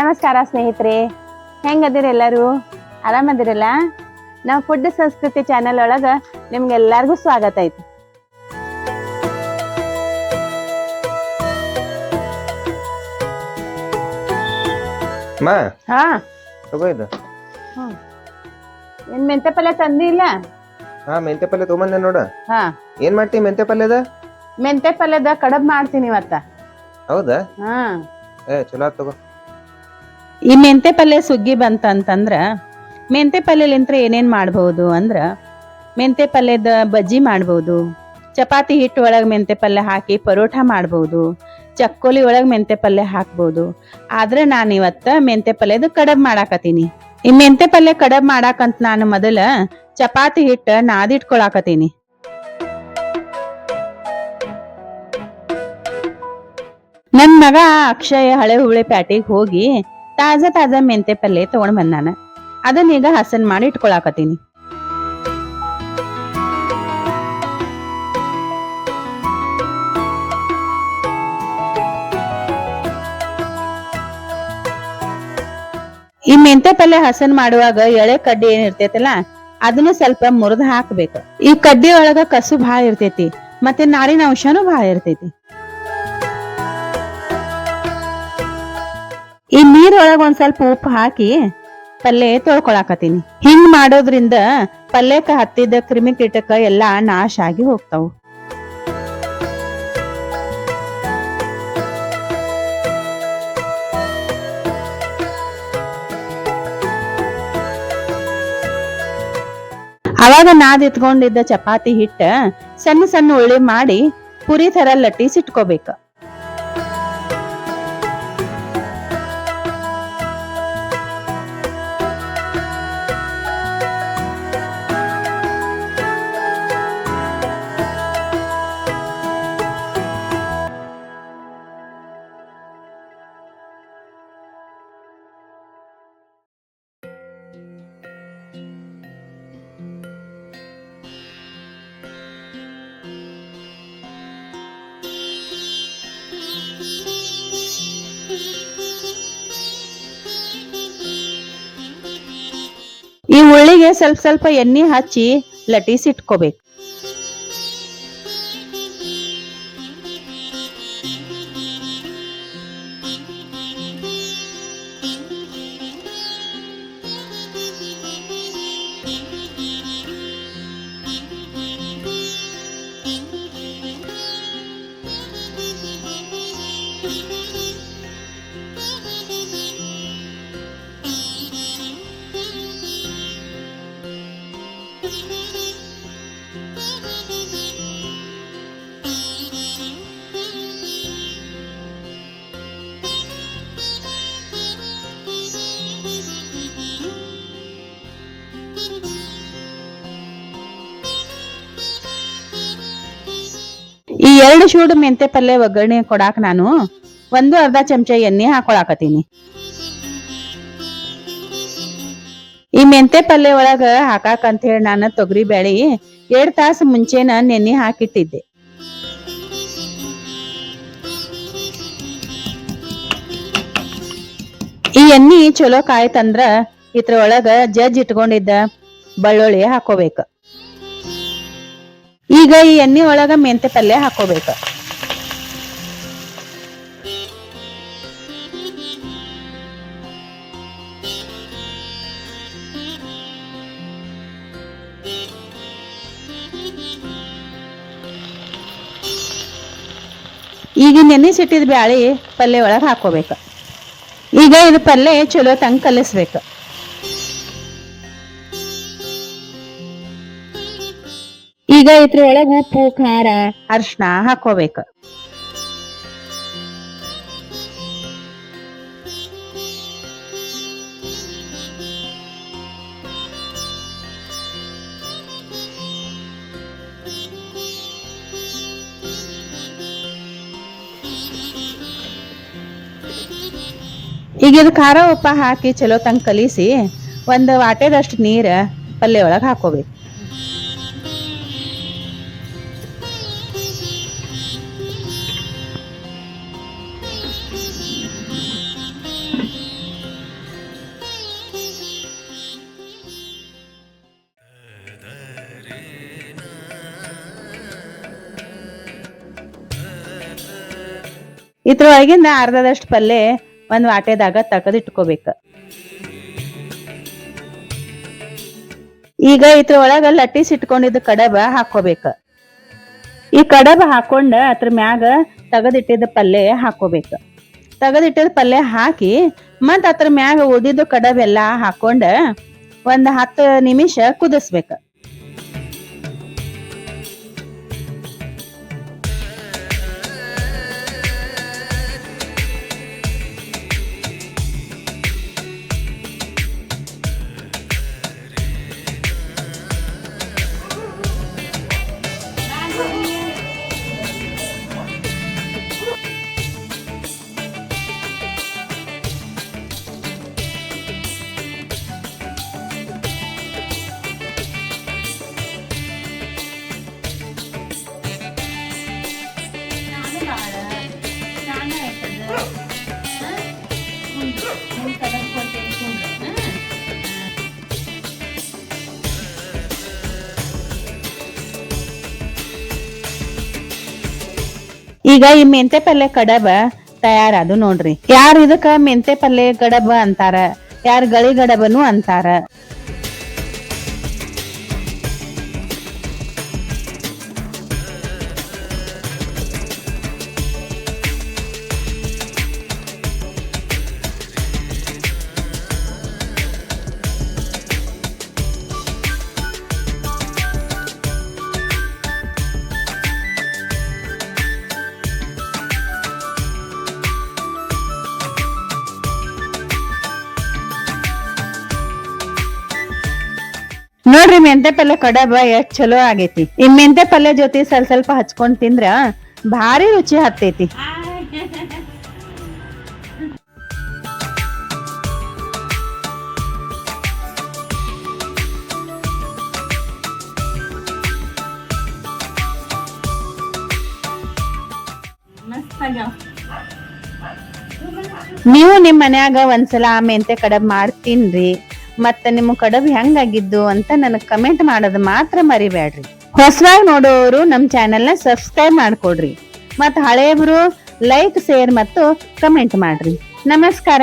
ನಮಸ್ಕಾರ ಸ್ನೇಹಿತರೆ. ಹೆಂಗದಿರೆಲ್ಲರೂ ಆರಾಮದಿರಲ್ಲ? ನಾವು ಫುಡ್ ಸಂಸ್ಕೃತಿ ಚಾನೆಲ್ ಒಳಗೆ ನಿಮ್ಗೆಲ್ಲರಿಗೂ ಸ್ವಾಗತ ಐತಿ. ಮಾ ಹಾ. ತಗೋ ಇದು. ಏನ್ ಮೆಂತೆ ಪಲ್ಯ ತಂದಿಲ್ಲ ಹಾ ಮೆಂತೆ ಪಲ್ಯ ತೊಗೊಂಬಂದೆ ನೋಡ. ಹಾ. ಏನ್ ಮಾಡ್ತಿ ಮೆಂತೆ ಪಲ್ಯದ? ಮೆಂತೆ ಪಲ್ಯದ ಕಡಬ್ ಮಾಡ್ತೀನಿ ಇವತ್ತ. ಹೌದಾ? ಹಾ. ಏ ಚಲೋ ತಗೋ. ಈ ಮೆಂತೆ ಪಲ್ಯ ಸುಗ್ಗಿ ಬಂತಂತಂದ್ರೆ ಮೆಂತೆ ಪಲ್ಯಲಿಂತ್ರ ಏನೇನ್ ಮಾಡ್ಬೋದು ಅಂದ್ರೆ ಮೆಂತೆ ಪಲ್ಯದ ಬಜ್ಜಿ ಮಾಡ್ಬೋದು, ಚಪಾತಿ ಹಿಟ್ಟು ಒಳಗೆ ಮೆಂತೆ ಪಲ್ಯ ಹಾಕಿ ಪರೋಟ ಮಾಡ್ಬೋದು, ಚಕ್ಕೋಲಿ ಒಳಗೆ ಮೆಂತೆ ಪಲ್ಯ ಹಾಕ್ಬೋದು. ಆದ್ರೆ ನಾನು ಇವತ್ತ ಮೆಂತೆ ಪಲ್ಯದ ಕಡಬ್ ಮಾಡಾಕತ್ತೀನಿ ಈ ಮೆಂತೆ ಪಲ್ಯ ಕಡಬ್ ಮಾಡಾಕಂತ ನಾನು ಮೊದಲ ಚಪಾತಿ ಹಿಟ್ಟ ನಾದಿಟ್ಕೊಳಾಕತ್ತೀನಿ ನನ್ನ ಮಗ ಅಕ್ಷಯ ಹಳೆ ಹುಳಿ ಪ್ಯಾಟಿಗೆ ಹೋಗಿ ತಾಜಾ ತಾಜಾ ಮೆಂತೆ ಪಲ್ಯ ತಗೊಂಡ್ ಬಂದಾನ. ಅದನ್ನ ಈಗ ಹಸನ್ ಮಾಡಿ ಇಟ್ಕೊಳಾಕತ್ತೀನಿ. ಈ ಮೆಂತೆ ಪಲ್ಯ ಹಸನ್ ಮಾಡುವಾಗ ಎಳೆ ಕಡ್ಡಿ ಏನ್ ಇರ್ತೈತಲ್ಲ, ಅದನ್ನ ಸ್ವಲ್ಪ ಮುರಿದ್ ಹಾಕ್ಬೇಕು. ಈ ಕಡ್ಡಿ ಒಳಗ ಕಸು ಭಾಳ ಇರ್ತೈತಿ, ಮತ್ತೆ ನಾರಿನ ಅಂಶನೂ ಭಾಳ ಇರ್ತೈತಿ. ಈ ನೀರೊಳಗ ಒಂದ್ ಸ್ವಲ್ಪ ಉಪ್ಪು ಹಾಕಿ ಪಲ್ಯ ತೊಳ್ಕೊಳಾಕತ್ತೀನಿ. ಹಿಂಗ್ ಮಾಡೋದ್ರಿಂದ ಪಲ್ಯಕ್ಕ ಹತ್ತಿದ ಕ್ರಿಮಿ ಕೀಟಕ ಎಲ್ಲಾ ನಾಶ ಆಗಿ ಹೋಗ್ತಾವು. ಅವಾಗ ನಾದ್ ಇತ್ಕೊಂಡಿದ್ದ ಚಪಾತಿ ಹಿಟ್ಟ ಸಣ್ಣ ಸಣ್ಣ ಉಳ್ಳಿ ಮಾಡಿ ಪುರಿ ತರ ಲಟ್ಟಿಸಿಟ್ಕೋಬೇಕು ಉಳ್ಳಿಗೆ ಸ್ವಲ್ಪ ಸ್ವಲ್ಪ ಎಣ್ಣೆ ಹಚ್ಚಿ ಲಟ್ಟಿಸಿಟ್ಕೋಬೇಕು ಎರಡು ಶೂಡ್ ಮೆಂತೆ ಪಲ್ಯ ಒಗ್ಗರಣೆ ಕೊಡಾಕ ನಾನು ಒಂದು ಅರ್ಧ ಚಮಚ ಎಣ್ಣೆ ಹಾಕೊಳಾಕತ್ತೀನಿ. ಈ ಮೆಂತೆ ಪಲ್ಯ ಒಳಗ ಹಾಕಾಕ ಅಂತ ಹೇಳಿ ನಾನು ತೊಗರಿ ಬ್ಯಾಳಿ ಎರಡ್ ತಾಸು ಮುಂಚೆನ ನೆನೆ ಹಾಕಿಟ್ಟಿದ್ದೆ. ಈ ಎಣ್ಣಿ ಚಲೋ ಕಾಯ್ತಂದ್ರ ಇದ್ರ ಒಳಗ ಜಜ್ಜ್ ಇಟ್ಕೊಂಡಿದ್ದ ಹಾಕೋಬೇಕು ಹಾಕೋಬೇಕ. ಈಗ ಈ ಎಣ್ಣೆ ಒಳಗ ಮೆಂತೆ ಪಲ್ಯ ಹಾಕೋಬೇಕು. ಈಗ ನೆನೆಸಿಟ್ಟಿದ ಬ್ಯಾಳಿ ಪಲ್ಯ ಒಳಗ ಹಾಕೋಬೇಕು. ಈಗ ಇದು ಪಲ್ಯ ಚಲೋ ತಂಗ ಕಲಿಸ್ಬೇಕ. ಈಗ ಇದ್ರ ಒಳಗ ಉಪ್ಪು ಖಾರ ಅರ್ಶನ ಹಾಕೋಬೇಕ. ಈಗ ಇದು ಖಾರ ಉಪ್ಪ ಹಾಕಿ ಚಲೋ ತಂಗ ಕಲಿಸಿ ಒಂದು ವಾಟೆದಷ್ಟು ನೀರು ಪಲ್ಯ ಒಳಗೆ ಹಾಕೋಬೇಕು. ಇದ್ರೊಳಗಿಂದ ಅರ್ಧದಷ್ಟು ಪಲ್ಯ ಒಂದು ವಾಟೆದಾಗ ತೆಗೆದಿಟ್ಕೋಬೇಕ ಈಗ ಇದ್ರೊಳಗ ಲಟ್ಟಿಸಿ ಇಟ್ಕೊಂಡಿದ್ದ ಕಡಬ ಹಾಕೋಬೇಕು ಈ ಕಡಬ ಹಾಕೊಂಡ ಅದ್ರ ಮ್ಯಾಗ ತಗದಿಟ್ಟಿದ್ದ ಪಲ್ಯ ಹಾಕೋಬೇಕ ತಗದಿಟ್ಟಿದ ಪಲ್ಯ ಹಾಕಿ ಮತ್ ಅದ್ರ ಮ್ಯಾಗ ಉದಿದ್ದು ಕಡಬೆಲ್ಲ ಹಾಕೊಂಡ ಒಂದ್ ಹತ್ತು ನಿಮಿಷ ಕುದಿಸ್ಬೇಕ. ಈಗ ಈ ಮೆಂತೆ ಪಲ್ಯ ಕಡಬ ತಯಾರದು ನೋಡ್ರಿ. ಯಾರು ಇದಕ್ಕ ಮೆಂತೆ ಪಲ್ಯ ಗಡಬ ಅಂತಾರ? ಯಾರ ಗಳಿ ಗಡಬನು ಅಂತಾರ? ನೋಡ್ರಿ ಮೆಂತೆ ಪಲ್ಯ ಕಡಬ ಎಷ್ಟ್ ಚಲೋ ಆಗೇತಿ. ಈ ಮೆಂತೆ ಪಲ್ಯ ಜೊತೆ ಸ್ವಲ್ಪ ಸ್ವಲ್ಪ ಹಚ್ಕೊಂಡ್ ತಿಂದ್ರ ಭಾರಿ ರುಚಿ ಹತ್ತೈತಿ. ನೀವು ನಿಮ್ ಮನ್ಯಾಗ ಒಂದ್ಸಲ ಮೆಂತೆ ಕಡಬ್ ಮಾಡಿ ತಿನ್ರಿ ಮತ್ತ ನಿಮ್ಮ ಕಡಬು ಹೆಂಗಾಗಿದ್ದು ಅಂತ ನನಗೆ ಕಮೆಂಟ್ ಮಾಡೋದ್ ಮಾತ್ರ ಮರಿಬೇಡ್ರಿ. ಹೊಸವಾಗಿ ನೋಡೋರು ನಮ್ಮ ಚಾನೆಲ್ನ ಸಬ್ಸ್ಕ್ರೈಬ್ ಮಾಡಿಕೊಡ್ರಿ. ಮತ್ತ ಹಳೆಯವರು ಲೈಕ್ ಶೇರ್ ಮತ್ತು ಕಮೆಂಟ್ ಮಾಡ್ರಿ. ನಮಸ್ಕಾರ.